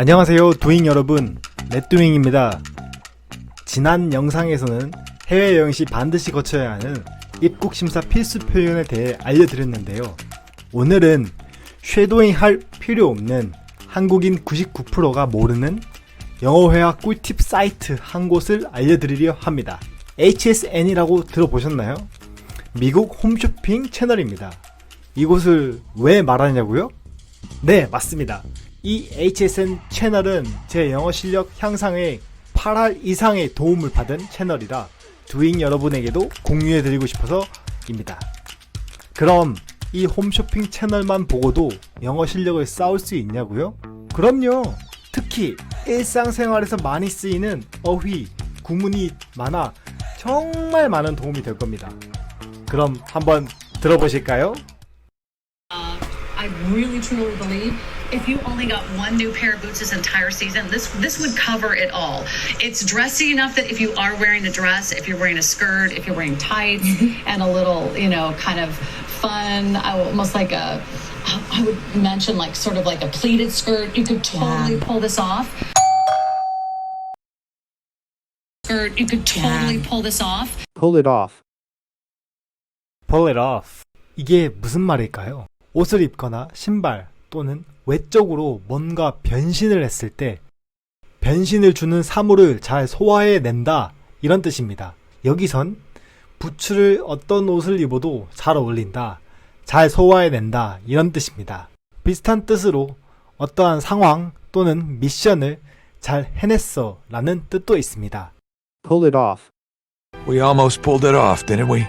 안녕하세요 도잉 여러분 렛도잉입니다 지난 영상에서는 해외여행 시 반드시 거쳐야 하는 입국 심사 필수 표현에 대해 알려드렸는데요 오늘은 쉐도잉 할 필요 없는 한국인 99%가 모르는 영어 회화 꿀팁 사이트 한 곳을 알려드리려 합니다 HSN이라고 들어보셨나요? 미국 홈쇼핑 채널입니다 이곳을 왜 말하냐고요? 네, 맞습니다. 이 HSN 채널은 제 영어 실력 향상에 8할 이상의 도움을 받은 채널이라 두잉 여러분에게도 공유해드리고 싶어서입니다. 그럼 이 홈쇼핑 채널만 보고도 영어 실력을 쌓을 수 있냐고요? 그럼요. 특히 일상생활에서 많이 쓰이는 어휘, 구문이 많아 정말 많은 도움이 될 겁니다. 그럼 한번 들어보실까요? I really truly believe if you only got one new pair of boots this entire season, this this would cover it all. It's dressy enough that if you are wearing a dress, if you're wearing a skirt, if you're wearing tights, and a little, you know, kind of fun, I- almost like a, I would mention like sort of like a pleated skirt. You could totally pull this off. Skirt, you could totally pull this off. pull it off. pull it off. 이게 무슨 말일까요? 옷을 입거나 신발 또는 외적으로 뭔가 변신을 했을 때 변신을 주는 사물을 잘 소화해 낸다 이런 뜻입니다. 여기선 부츠를 어떤 옷을 입어도 잘 어울린다, 잘 소화해 낸다 이런 뜻입니다. 비슷한 뜻으로 어떠한 상황 또는 미션을 잘 해냈어 라는 뜻도 있습니다. Pull it off. We almost pulled it off, didn't we?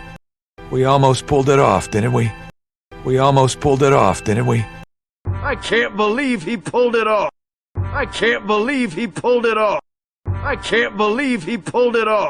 We almost pulled it off, didn't we? We almost pulled it off, didn't we? I can't believe he pulled it off. I can't believe he pulled it off. I can't believe he pulled it off.